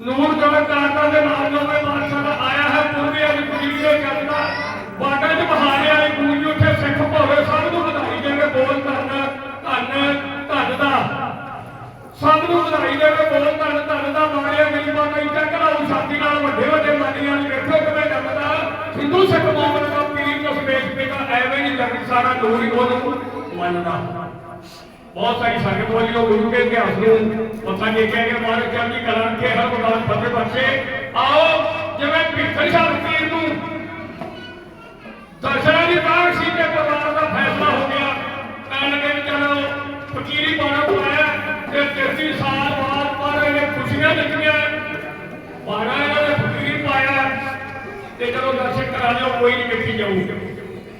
ਨੂਰ ਜਮਕਾਰ ਦੇ ਨਾਲ ਲੋਕੇ ਬਾਦਸ਼ਾਹ ਦਾ ਆਇਆ ਕਰੀਏ ਕਰਦਾ ਬਾਗਾ ਚ ਬਹਾਨੇ ਵਾਲੀ ਪੂਰੀ ਉੱਥੇ ਸਿੱਖ ਭੋਵੇ ਸਭ ਨੂੰ ਵਧਾਈ ਦੇਵੇ, ਬੋਲ ਧੰਨ ਧੰਨ ਧੰਨ ਦਾ। ਸਭ ਨੂੰ ਵਧਾਈ ਦੇਵੇ, ਬੋਲ ਧੰਨ ਧੰਨ ਦਾ। ਮਾਰਿਆ ਗਰੀਬਾਂ ਦਾ ਇੱਟਾ ਕਲਾਉ ਸਾਥੀ ਨਾਲ ਵੱਡੇ ਵੱਡੇ ਮਾਨੀਆਂ ਨੂੰ ਵੇਖੋ ਕਿਵੇਂ ਜੰਮਦਾ। ਹਿੰਦੂ ਸਿੱਖ ਮੌਮਨ ਦਾ ਪੀਰ ਤੋਂ ਸਪੇਸ ਤੇ ਦਾ ਐਵੇਂ ਨਹੀਂ ਲੱਗ ਸਾਰਾ ਲੋਕ ਹੀ ਉਹਨੂੰ ਮੰਨਦਾ। ਬਹੁਤ ਸਾਰੀ ਸੰਗਤ ਵਾਲੀਓ ਗੁਰੂ ਕੇ ਇਤਿਹਾਸ ਨੂੰ ਪਤਾ ਨਹੀਂ ਕਹਿ ਕੇ ਮਾਰੇ ਕਿ ਅਮੀ ਕਲਾਂ ਕੇ ਹਰ ਮਕਾਨ ਫਤਿਹ ਬਖਸ਼ੇ। ਆਓ, ਜਿਵੇਂ ਭਿੱਖਰ ਸ਼ਾਹ ਫਕੀਰ ਦਰਸ਼ਨਾਂ ਦੀ ਬਾਗ ਸੀ ਤੇ ਪਰਿਵਾਰ ਦਾ ਫੈਸਲਾ ਹੋ ਗਿਆ। ਕਹਿਣ ਲੱਗੇ ਚਲੋ ਫਕੀਰੀ ਬਾਣਾ ਪਾਇਆ ਤੇ 33 ਸਾਲ ਬਾਅਦ ਪਰ ਇਹਨੇ ਖੁਸ਼ੀਆਂ ਦਿੱਤੀਆਂ। ਬਾਣਾ ਇਹਨਾਂ ਨੇ ਫਕੀਰੀ ਪਾਇਆ ਤੇ ਜਦੋਂ ਦਰਸ਼ਨ ਕਰਾ ਲਿਓ, ਕੋਈ ਨਹੀਂ ਵੇਖੀ ਜਾਊ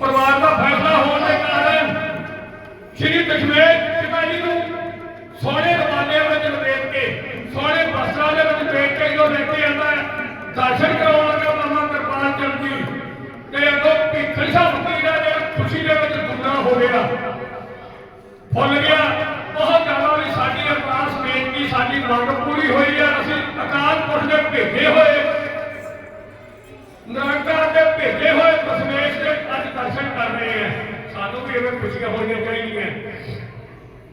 ਪਰਿਵਾਰ ਦਾ ਫੈਸਲਾ ਹੋਣ ਦੇ ਕਾਰਨ ਸ਼੍ਰੀ ਦਸ਼ਮੇਸ਼ ਪਿਤਾ ਜੀ ਨੂੰ ਸੋਹਣੇ ਰਵਾਨੇ ਵਿੱਚ ਲਪੇਟ ਕੇ, ਸੋਹਣੇ ਵਸਤਰਾਂ ਦੇ ਵਿੱਚ ਲਪੇਟ ਕੇ ਜਦੋਂ ਲੈ ਕੇ ਆਉਂਦਾ, ਦਰਸ਼ਨ ਕਰਾਉਣ ਲੱਗਾ ਮਾਮਾ ਕਿਰਪਾਲ ਚੰਦ ਜੀ ਤੇ ਅੱਗੋਂ ਭੀਖਣ ਸ਼ਾਹ ਜਿਹੜਾ ਖੁਸ਼ੀ ਦੇ ਵਿੱਚ ਗੁੰਨਾ ਹੋ ਗਿਆ ਫੁੱਲ ਗਿਆ। ਬਹੁਤ ਜ਼ਿਆਦਾ ਵੀ ਸਾਡੀ ਅਰਦਾਸ ਬੇਨਤੀ, ਸਾਡੀ ਮੰਗ ਪੂਰੀ ਹੋਈ ਹੈ। ਅਸੀਂ ਅਕਾਲ ਪੁਰਖ ਦੇ ਭੇਜੇ ਹੋਏ। ਨਿਰੰਕਾਰ ਦੇ ਭੇਜੇ ਹੋਏ ਦਸ਼ਮੇਸ਼ ਦੇ ਅੱਜ ਦਰਸ਼ਨ ਕਰ ਰਹੇ ਹਾਂ। ਸਾਨੂੰ ਵੀ ਐਵੇਂ ਖੁਸ਼ੀਆਂ ਹੋਣੀਆਂ ਚਾਹੀਦੀਆਂ।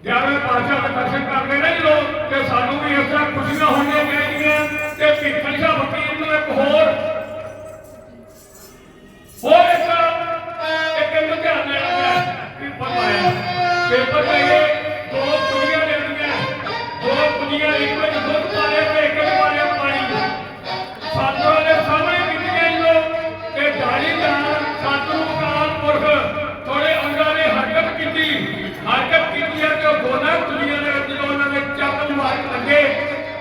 ਗਿਆਰਵੇਂ ਪਾਤਸ਼ਾਹ ਦੇ ਦਰਸ਼ਨ ਕਰਦੇ ਨੇ ਲੋਕ, ਤੇ ਸਾਨੂੰ ਵੀ ਇਸ ਤਰ੍ਹਾਂ ਖੁਸ਼ੀਆਂ ਹੋਣੀਆਂ ਪੇਪਰ ਤੇ ਦੋ ਕੁੜੀਆਂ ਲੈਣੀਆਂ ਦੋ। ਕੁੜੀਆਂ ਇੱਕ ਦੁੱਧ ਪਾ ਤੇ ਇੱਕ ਵਿੱਚ ਪਾਣੀ। ਸਾਧੂਆਂ ਦੇ ਸਾਹਮਣੇ ਕੀਤੀਆਂ ਜੋ ਕਿ ਢਾਲੀ ਦਾ ਸਾਧੂ ਕਾਲ ਪੁਰਖ ਥੋੜੇ ਅੰਗਾਂ ਨੇ ਹਰਕਤ ਕੀਤੀ। ਹਰਕਤ ਕੀਤੀ ਹੈ ਕਿ ਦੋਨਾਂ ਕੁੜੀਆਂ ਦੇ ਜਦੋਂ ਉਹਨਾਂ ਦੇ ਚੱਪਲ ਮਾਰ ਲੱਗੇ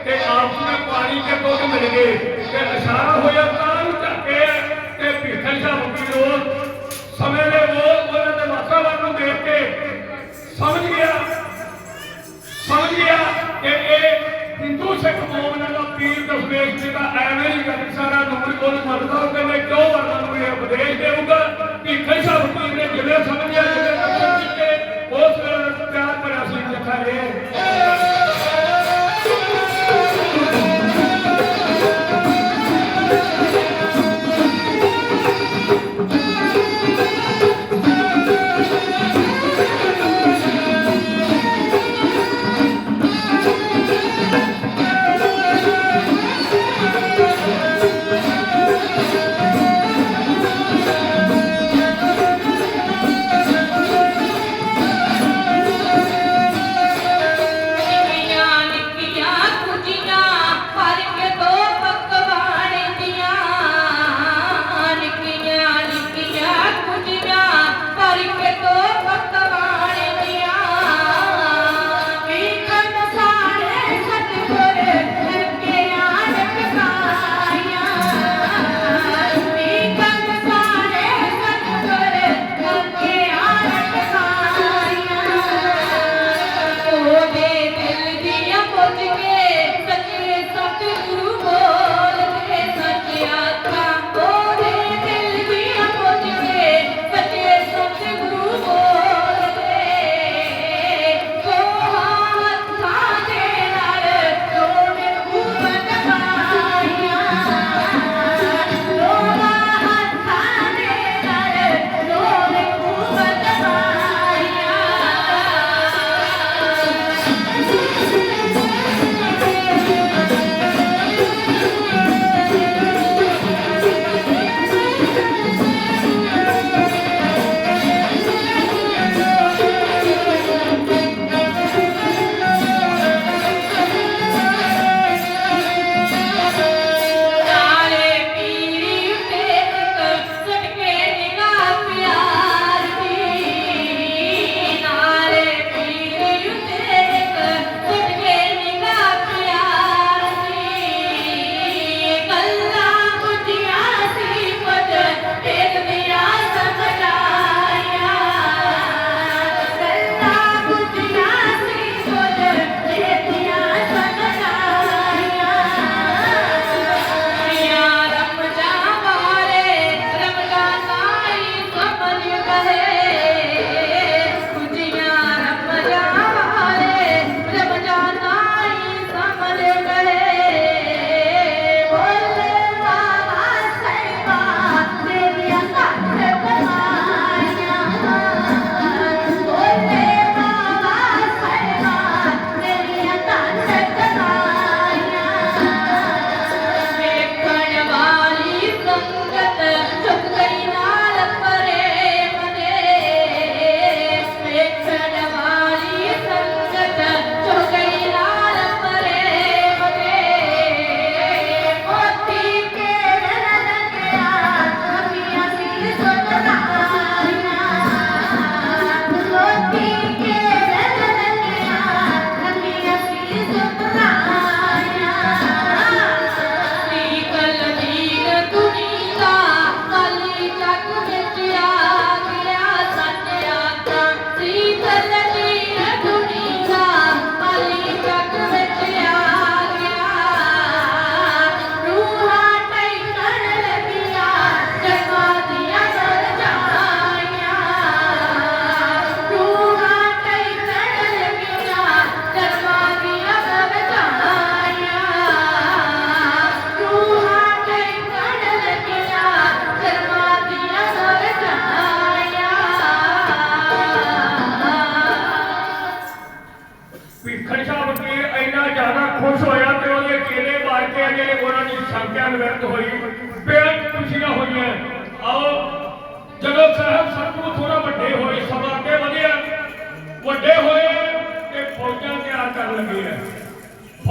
ਤੇ ਆਪ ਨੂੰ ਪਾਣੀ ਕੇ ਦੁੱਧ ਮਿਲ ਗਏ। ਤੇ ਇਸ਼ਾਰਾ ਹੋਇਆ ਤਾਂ ਹਿੰਦੂ ਸਿੱਖ ਕੌਮ ਦਾ ਪੀਰ ਦਸਵੇਸ਼ ਜੀ ਦਾ ਐਵੇਂ ਹੀ ਜਗਤ ਸਾਰਾ ਨੂਰ ਕੋਲ ਮੰਨਦਾ ਕਿ ਮੈਂ ਕਿਉਂ ਵਰਨਾਂ ਨੂੰ ਇਹ ਉਪਦੇਸ਼ ਦੇਊਗਾ ਕਿ ਖੈਸਾ ਫਕੀਰ ਨੇ ਜਿਵੇਂ ਸਮਝਿਆ ਜਿਵੇਂ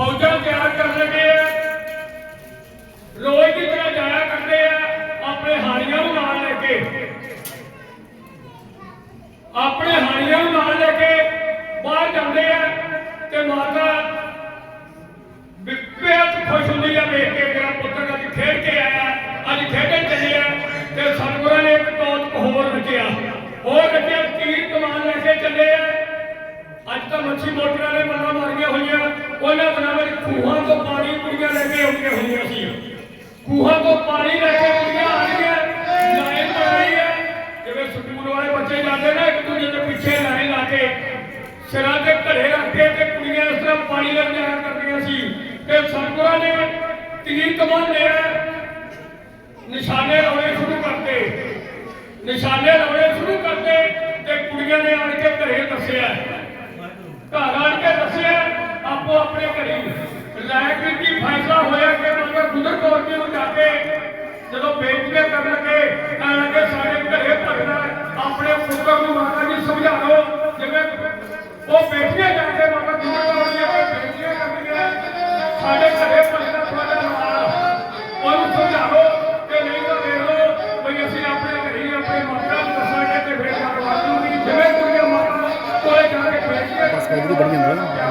ਫੌਜਾਂ ਤਿਆਰ ਕਰਨ ਲੱਗੇ ਆ। ਰੋਜ਼ ਦੀ ਤਰ੍ਹਾਂ ਜਾਇਆ ਕਰਦੇ ਆ, ਆਪਣੇ ਹਾਣੀਆਂ ਨੂੰ ਨਾਲ ਲੈ ਕੇ। ਆਪਣੇ ਹਾਣੀਆਂ ਨੂੰ ਨਾਲ ਲੈ ਕੇ ਬਾਹਰ ਜਾਂਦੇ ਆ ਤੇ ਮਾਤਾ ਬਿਪਿਆਤ ਖੁਸ਼ ਹੁੰਦੀ ਆ ਵੇਖ ਕੇ ਮੇਰਾ ਪੁੱਤਰ ਅੱਜ ਖੇਡ ਕੇ ਆਇਆ ਅੱਜ ਖੇਡਣ ਚੱਲਿਆ ਤੇ ਸਤਿਗੁਰਾਂ ਨੇ ਇੱਕ ਟੋਚ ਹੋਰ ਰਚਿਆ ਹੋਰ ਰਚਿਆ ਤੀਰ ਕਮਾਨ ਲੈ ਕੇ ਚੱਲੇ ਆ ਅੱਜ ਤਾਂ ਮੱਛੀ ਮੋਟਰਾਂ ਨੇ ਮੱਲਾਂ ਮਾਰੀਆਂ ਹੋਈਆਂ ਉਹਨਾਂ ਦਿਨਾਂ ਵਿੱਚ ਖੂਹਾਂ ਤੋਂ ਪਾਣੀ ਕੁੜੀਆਂ ਲੈ ਕੇ ਆਉਂਦੀਆਂ ਹੁੰਦੀਆਂ ਸੀ। ਖੂਹਾਂ ਤੋਂ ਪਾਣੀ ਲੈ ਕੇ ਕੁੜੀਆਂ ਆਉਂਦੀਆਂ ਲਾਈਨ ਬਣਾਈ ਹੈ। ਜਿਵੇਂ ਸਕੂਲ ਵਾਲੇ ਬੱਚੇ ਜਾਂਦੇ ਨੇ, ਇੱਕ ਦੂਜੇ ਦੇ ਪਿੱਛੇ ਲਾਈਨ ਲਾ ਕੇ, ਸਿਰਾਂ ਤੇ ਘੜੇ ਰੱਖ ਕੇ ਤੇ ਕੁੜੀਆਂ ਇਸ ਤਰ੍ਹਾਂ ਪਾਣੀ ਲੈ ਜਾਇਆ ਕਰਦੀਆਂ ਸੀ। ਤੇ ਸਤਿਗੁਰਾਂ ਨੇ ਤੀਰ ਕਮਾਨ ਲਿਆ ਨਿਸ਼ਾਨੇ ਲਾਉਣੇ ਸ਼ੁਰੂ ਕਰਤੇ। ਨਿਸ਼ਾਨੇ ਲਾਉਣੇ ਸ਼ੁਰੂ ਕਰਤੇ ਤੇ ਕੁੜੀਆਂ ਨੇ ਆਣ ਕੇ ਘਰੇ ਦੱਸਿਆ। ਘਰ ਆਣ ਕੇ ਦੱਸਿਆ आपको अपने करीब लायक की फैसला होया कि उनके गुजर तौर के जाके जब जो बेटियाँ कर लगे आगे सारे करे भगना अपने पुत्र को माता जी समझा दो जब वो बेचने जाके माता गुजर को के बेटियाँ करके सारे घरे भगना थोड़ा नाल और समझा लो कि नहीं तो देख लो भाई अपने घरे अपने माता दसा के फिर करवा दूँगी जिमें कुड़िया माता। तो कोई जाके